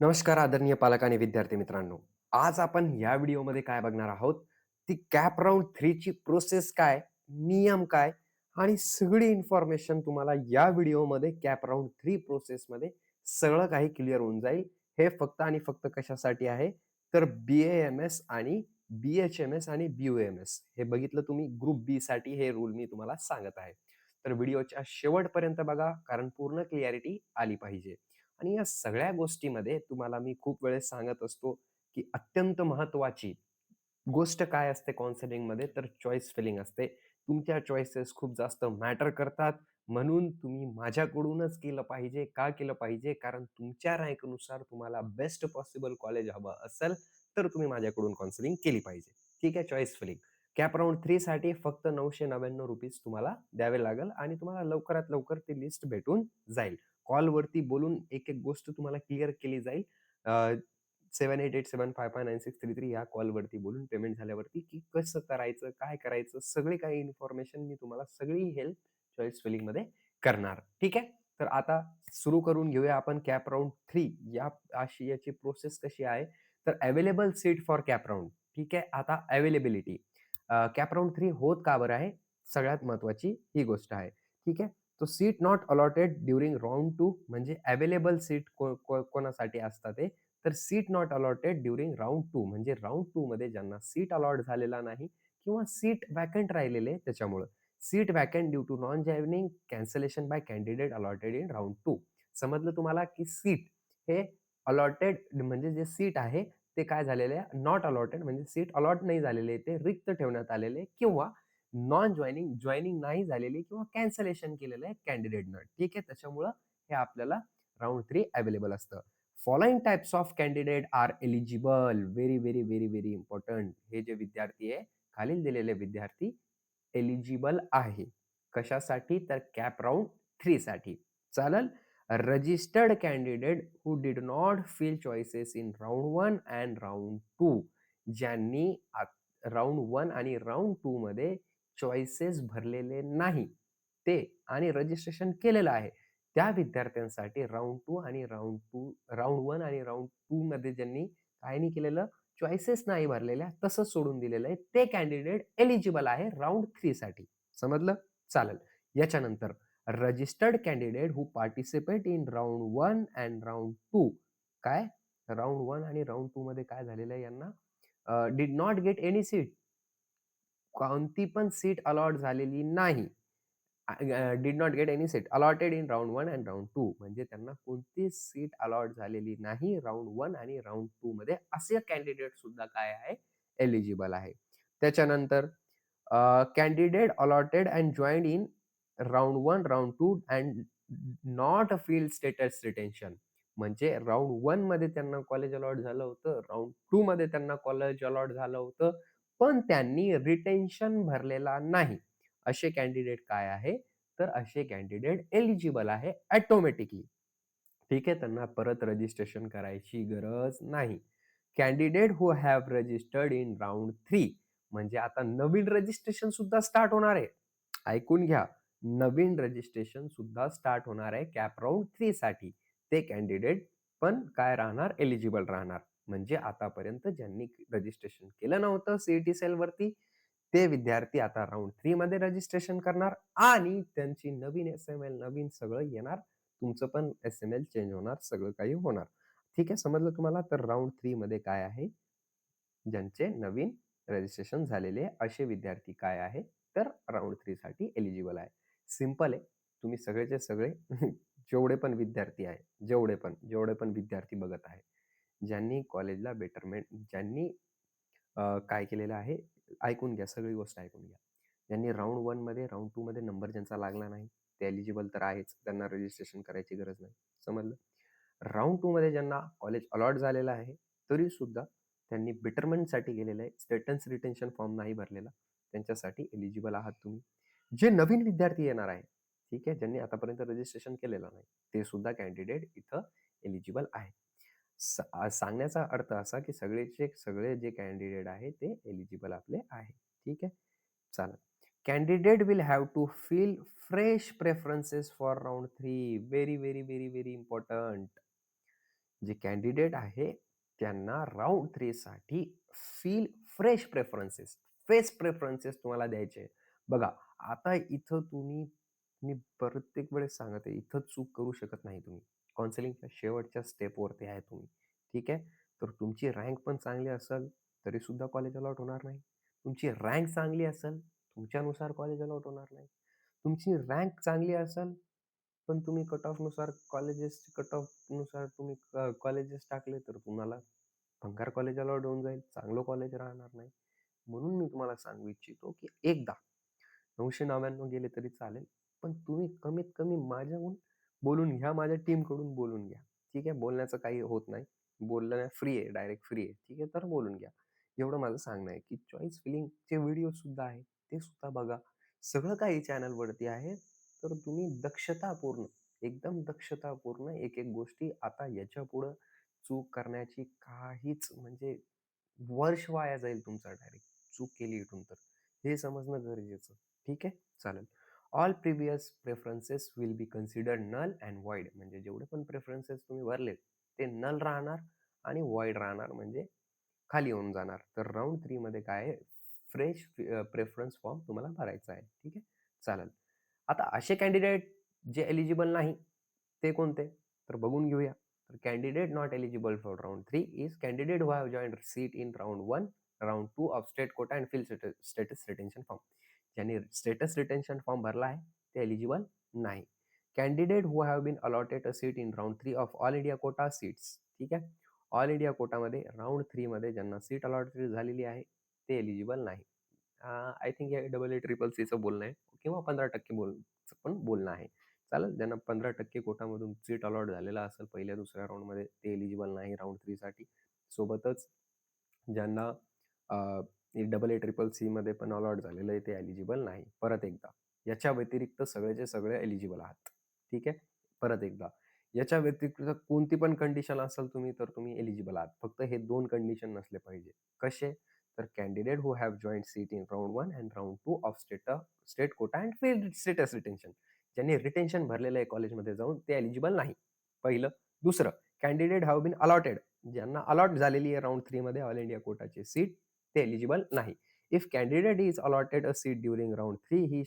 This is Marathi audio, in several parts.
नमस्कार आदरणीय पालक आणि विद्यार्थी मित्रांनो. आज आपण या व्हिडिओमध्ये काय बघणार आहोत, ती कॅप राऊंड थ्रीची प्रोसेस काय, नियम काय आणि सगळी इन्फॉर्मेशन तुम्हाला या व्हिडिओमध्ये कॅप राऊंड थ्री प्रोसेसमध्ये सगळं काही क्लिअर होऊन जाईल. हे फक्त आणि फक्त कशासाठी आहे, तर बी-ए-एम-एस आणि बी-एच-एम-एस आणि बी-यू-एम-एस हे बघितलं तुम्ही ग्रुप बीसाठी हे रूल मी तुम्हाला सांगत आहे. तर व्हिडिओच्या शेवटपर्यंत बघा, कारण पूर्ण क्लिअरिटी आली पाहिजे. आणि या सगळ्या गोष्टीमध्ये तुम्हाला मी खूप वेळेस सांगत असतो, की अत्यंत महत्त्वाची गोष्ट काय असते काउन्सिलिंगमध्ये तर चॉईस फिलिंग असते. तुमच्या चॉईसेस खूप जास्त मॅटर करतात. म्हणून तुम्ही माझ्याकडूनच केलं पाहिजे. का केलं पाहिजे? कारण तुमच्या रँकनुसार तुम्हाला बेस्ट पॉसिबल कॉलेज हवं असेल, तर तुम्ही माझ्याकडून काउन्सिलिंग केली पाहिजे. ठीक आहे. Choice filling. CAP round three साठी फक्त ₹999 तुम्हाला द्यावे लागेल आणि तुम्हाला लवकरात लवकर ती लिस्ट भेटून जाईल. कॉलवरती बोलून एक-एक गोष्ट तुम्हाला क्लिअर केली जाईल. Seven eight eight seven five five nine six three three या कॉलवरती बोलून पेमेंट झाल्यावरती, की कसं करायचं, काय करायचं, सगळी काही इन्फॉर्मेशन मी तुम्हाला सगळी हेल्प चॉईस फिलिंगमध्ये करणार. ठीक आहे. तर आता सुरू करून घेऊया आपण कॅप राऊंड थ्री या अशी याची प्रोसेस कशी आहे. तर available seat for CAP round ठीक आहे. आता अवेलेबिलिटी कॅप राऊंड थ्री होत का बरं आहे? सगळ्यात महत्त्वाची ही गोष्ट आहे. ठीक आहे. तो seat not allotted during round two म्हणजे अवेलेबल सीट को को कोणासाठी असतात ते, तर seat not allotted during round two म्हणजे राऊंड टू मध्ये ज्यांना सीट अलॉट झालेला नाही किंवा सीट वॅकंट राहिलेले त्याच्यामुळं. Seat vacant due to non joining cancellation by candidate allotted in round two समजलं तुम्हाला, की सीट हे अलॉटेड म्हणजे जे सीट आहे ते काय झालेले आहे नॉट अलॉटेड म्हणजे सीट अलॉट नाही झालेले आहे, ते रिक्त ठेवण्यात आलेले किंवा नॉन जॉईनिंग जॉइनिंग नाही झालेली किंवा कॅन्सलेशन केलेलं आहे कॅन्डिडेटनं. ठीक आहे. त्याच्यामुळं हे आपल्याला राऊंड थ्री अवेलेबल असतं. Following types of candidate are eligible. Very, very, very, very important हे जे विद्यार्थी आहे, खालील दिलेले विद्यार्थी एलिजिबल आहे. कशासाठी? तर कॅप राउंड 3 साठी. चालेल? Registered candidate who did not fill choices in round 1 and round 2 ज्यांनी राऊंड वन आणि राऊंड टू मध्ये चॉईसेस भरलेले नाही ते आणि रजिस्ट्रेशन केलेलं आहे. त्या विद्यार्थ्यांसाठी राऊंड टू आणि राऊंड टू राऊंड वन आणि राऊंड टू मध्ये ज्यांनी काय नाही केलेलं चॉईसेस नाही भरलेल्या तसंच सोडून दिलेलं आहे. ते कॅन्डिडेट एलिजिबल आहे राऊंड थ्री साठी. समजलं? चालेल. याच्यानंतर registered candidate who participate in round one and round two काय? राउंड वन आणि राऊंड टू मध्ये काय झालेलं आहे यांना did did not get any seat. कोणती पण सीट अलॉट झालेली नाही. Did did not get any seat allotted in round one and round two म्हणजे त्यांना कोणतीच सीट अलॉट झालेली नाही राउंड वन आणि राऊंड टू मध्ये असे कॅन्डिडेट सुद्धा काय आहे? एलिजिबल आहे. त्याच्यानंतर candidate allotted and joined in round one round two and not filled status retention म्हणजे राऊंड वनमध्ये त्यांना कॉलेज अलॉट झालं होतं. राऊंड टू मध्ये त्यांना कॉलेज अलॉट झालं होतं. पण त्यांनी रिटेन्शन भरलेला नाही. असे कॅन्डिडेट काय आहे? तर असे कॅन्डिडेट एलिजिबल आहे ॲटोमॅटिकली ठीक आहे. त्यांना परत रजिस्ट्रेशन करायची गरज नाही. Candidate who have registered in round three म्हणजे आता नवीन रजिस्ट्रेशन सुद्धा स्टार्ट होणार आहे. ऐकून घ्या. नवीन रजिस्ट्रेशन सुद्धा स्टार्ट होणार आहे कॅप राऊंड थ्री साठी. ते कॅन्डिडेट पण काय राहणार? एलिजिबल राहणार. म्हणजे आतापर्यंत ज्यांनी रजिस्ट्रेशन केलं नव्हतं सी-ई-टी सेलवरती, ते विद्यार्थी आता राऊंड थ्री मध्ये रजिस्ट्रेशन करणार आणि त्यांची नवीन एस-एम-एल नवीन सगळं येणार. तुमचं पण एस-एम-एल चेंज होणार, सगळं काही होणार. ठीक आहे. समजलं तुम्हाला? तर राऊंड थ्री मध्ये काय आहे? ज्यांचे नवीन रजिस्ट्रेशन झालेले असे विद्यार्थी काय आहे? तर राऊंड थ्री साठी एलिजिबल आहे. सिंपल आहे. तुम्ही सगळेचे सगळे जेवढे पण विद्यार्थी आहे, जेवढे पण, जेवढे पण विद्यार्थी बघत आहे. ज्यांनी कॉलेजला बेटरमेंट ज्यांनी काय केलेलं आहे? ऐकून घ्या, सगळी गोष्ट ऐकून घ्या. ज्यांनी राउंड 1 मध्ये, राउंड 2 मध्ये नंबर ज्यांचा लागला नाही, ते एलिजिबल तर आहेच. त्यांना रजिस्ट्रेशन करायची गरज नाही. समजलं? राउंड 2 मध्ये ज्यांना कॉलेज अलॉट झालेलं आहे, तरी सुद्धा त्यांनी बेटरमेंटसाठी गेलेलं आहे. स्टेटन्स रिटेन्शन फॉर्म नाही भरलेला. त्यांच्यासाठी एलिजिबल आहात तुम्ही. जे नवीन विद्यार्थी येणार आहे, ठीक आहे. ज्यांनी आतापर्यंत रजिस्ट्रेशन केलेलं नाही, ते सुद्धा कॅन्डिडेट इथं एलिजिबल आहे. सांगण्याचा अर्थ असा, की सगळेचे सगळे जे कॅन्डिडेट आहे ते एलिजिबल आपले आहे. ठीक आहे. चालेल. Candidate will have to fill fresh preferences for round three very, very, very, very important जे कॅन्डिडेट आहे त्यांना round थ्रीसाठी fill fresh preferences face preferences तुम्हाला द्यायचे बघा आता इथं तुम्ही मी प्रत्येक वेळेस सांगत आहे इथं चूक करू शकत नाही तुम्ही. काउन्सिलिंगच्या शेवटच्या स्टेपवरती आहे तुम्ही. ठीक आहे? तर तुमची रँक पण चांगली असेल तरी सुद्धा कॉलेज अलॉट होणार नाही. तुमची रँक चांगली असेल तुमच्यानुसार कॉलेज अलॉट होणार नाही. तुमची रँक चांगली असेल पण तुम्ही कट ऑफनुसार कॉलेजेस कट ऑफनुसार तुम्ही कॉलेजेस टाकले तर तुम्हाला भंगार कॉलेज अलॉट होऊन जाईल चांगलं कॉलेज राहणार नाही. म्हणून मी तुम्हाला सांगू इच्छितो की एकदा नऊशे नव्याण्णव गेले तरी चालेल. पण तुम्ही कमीत कमी माझ्याहून बोलून घ्या माझ्या टीमकडून बोलून घ्या. ठीक आहे? बोलण्याचं काही होत नाही. बोलणं फ्री आहे डायरेक्ट फ्री आहे. ठीक आहे? तर बोलून घ्या. एवढं माझं सांगणं आहे की चॉईस फिलिंगचे व्हिडिओ सुद्धा आहे ते सुद्धा बघा. सगळं काही चॅनलवरती आहे. तर तुम्ही दक्षतापूर्ण एकदम दक्षतापूर्ण एक एक गोष्टी आता याच्या पुढं चूक करण्याची काहीच म्हणजे वर्ष वाया जाईल तुमचा डायरेक्ट चूक केली इथून तर. हे समजणं गरजेचं. ठीक आहे? चालेल. All previous preferences will be considered null and void म्हणजे जेवढे पण प्रेफरन्सेस तुम्ही भरलेत ते नल राहणार आणि वॉइड राहणार. म्हणजे खाली येऊन जाणार. तर राऊंड थ्रीमध्ये काय आहे? फ्रेश प्रेफरन्स फॉर्म तुम्हाला भरायचा आहे. ठीक आहे? चालेल. आता असे कॅन्डिडेट जे एलिजिबल नाही ते कोणते? तर बघून घेऊया. तर candidate not eligible for round three is candidate who have join seat in round one round two of state quota and fill status retention form ज्यांनी स्टेटस रिटेन्शन फॉर्म भरला आहे ते एलिजिबल नाही. Candidate who have been allotted a seat in round three of all India quota seats ठीक आहे? ऑल इंडिया कोटामध्ये राऊंड थ्रीमध्ये ज्यांना सीट अलॉटेड झालेली आहे ते एलिजिबल नाही. आय थिंक हे डबल ए ट्रिपल सीचं बोलणं आहे किंवा पंधरा टक्के बोल पण बोलणं आहे. चालेल ज्यांना पंधरा टक्के कोटामधून सीट अलॉट झालेला असेल पहिल्या दुसऱ्या राऊंडमध्ये ते एलिजिबल नाही राऊंड थ्रीसाठी सोबतच ज्यांना डबल ए ट्रिपल सीमध्ये पण अलॉट झालेलं आहे ते एलिजिबल नाही. परत एकदा. याच्या व्यतिरिक्त सगळेचे सगळे एलिजिबल आहात. ठीक आहे? परत एकदा. याच्या व्यतिरिक्त कोणती पण कंडिशन असेल तुम्ही तर तुम्ही एलिजिबल आहात. फक्त हे दोन कंडिशन नसले पाहिजे. कसे? तर candidate who have joint seat in round one and round two of state state quota and fill states retention ज्यांनी रिटेन्शन भरलेलं आहे कॉलेजमध्ये जाऊन ते एलिजिबल नाही. पहिलं. दुसरं. कॅन्डिडेट हॅव बीन अलॉटेड ज्यांना अलॉट झालेली आहे राऊंड थ्रीमध्ये ऑल इंडिया कोटाची सीट ते एलिजिबल नाही. If candidate is allotted a seat during round three he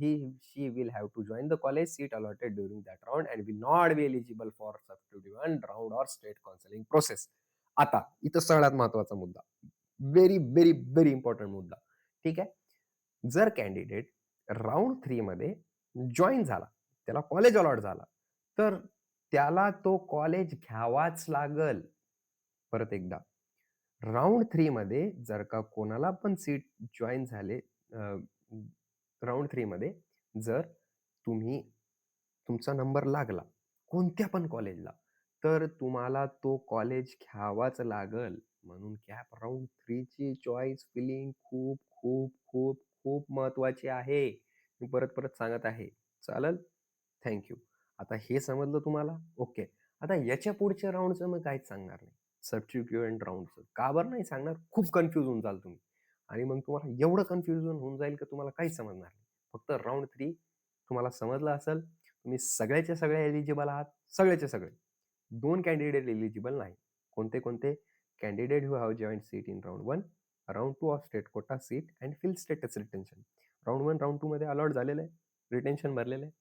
he she will have to join the college seat allotted during that round and will not be eligible for substitution round or state counselling process आता इथं सगळ्यात महत्त्वाचा मुद्दा. व्हेरी व्हेरी व्हेरी इम्पॉर्टंट मुद्दा. ठीक आहे? जर कॅन्डिडेट राऊंड थ्रीमध्ये जॉईन झाला त्याला कॉलेज अलॉट झाला तर त्याला तो कॉलेज घ्यावाच लागल. परत एकदा. राऊंड थ्रीमध्ये जर का कोणाला पण सीट जॉईन झाले राऊंड थ्रीमध्ये जर तुम्ही तुमचा नंबर लागला कोणत्या पण कॉलेजला तर तुम्हाला तो कॉलेज घ्यावाच लागल. म्हणून कॅप राऊंड थ्रीची चॉईस फिलिंग खूप खूप खूप खूप महत्वाची आहे. मी परत परत सांगत आहे. चालेल? थँक्यू आता हे समजलं तुम्हाला? ओके आता याच्या पुढच्या राऊंडचं मग काहीच सांगणार नाही. सबस्टिट्युएंट राऊंडचं. का बरं नाही सांगणार? खूप कन्फ्युज होऊन जाल तुम्ही. आणि मग तुम्हाला एवढं कन्फ्युजन होऊन जाईल की तुम्हाला काहीच समजणार नाही. फक्त राऊंड थ्री तुम्हाला समजलं असेल तुम्ही सगळ्याच्या सगळे एलिजिबल आहात सगळ्याचे सगळे. दोन कॅन्डिडेट एलिजिबल नाही. कोणते कोणते? Candidate who have joint seat in round one round two of state quota seat and fill status retention round one round two मध्ये अलॉट झालेलं आहे. रिटेन्शन भरलेलं आहे.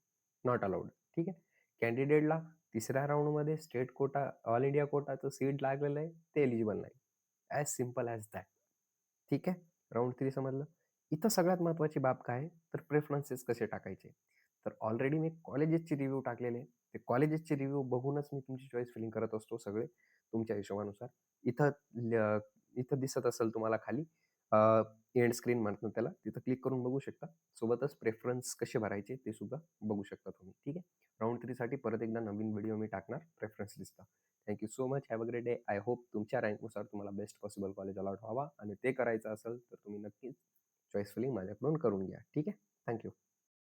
नॉट अलाउड ठीक आहे? कॅन्डिडेटला तिसऱ्या राऊंडमध्ये स्टेट कोटा ऑल इंडिया कोटाचं सीट लागलेलं आहे ते एलिजिबल नाही. ॲज सिंपल ॲज दॅट ठीक आहे? राऊंड थ्री समजलं? इथं सगळ्यात महत्त्वाची बाब काय तर प्रेफरन्सेस कसे टाकायचे? तर ऑलरेडी मी कॉलेजेसचे रिव्ह्यू टाकलेले ते कॉलेजेसचे रिव्ह्यू बघूनच मी तुमची चॉईस फिलिंग करत असतो सगळे तुमच्या हिशोबानुसार. इथं इथं दिसत असेल तुम्हाला खाली एंड स्क्रीन म्हणतो त्याला. तिथं क्लिक करून बघू शकता. सोबतच प्रेफरन्स कसे भरायचे ते सुद्धा बघू शकता तुम्ही. ठीक आहे? राऊंड थ्रीसाठी परत एकदा नवीन व्हिडिओ मी टाकणार प्रेफरन्स लिस्टचा thank you so much have a great day I hope तुमच्या रँकनुसार तुम्हाला बेस्ट पॉसिबल कॉलेज अलॉट व्हावा आणि ते करायचं असेल तर तुम्ही नक्कीच चॉईसफुली माझ्याकडून करून घ्या. ठीक आहे? थँक्यू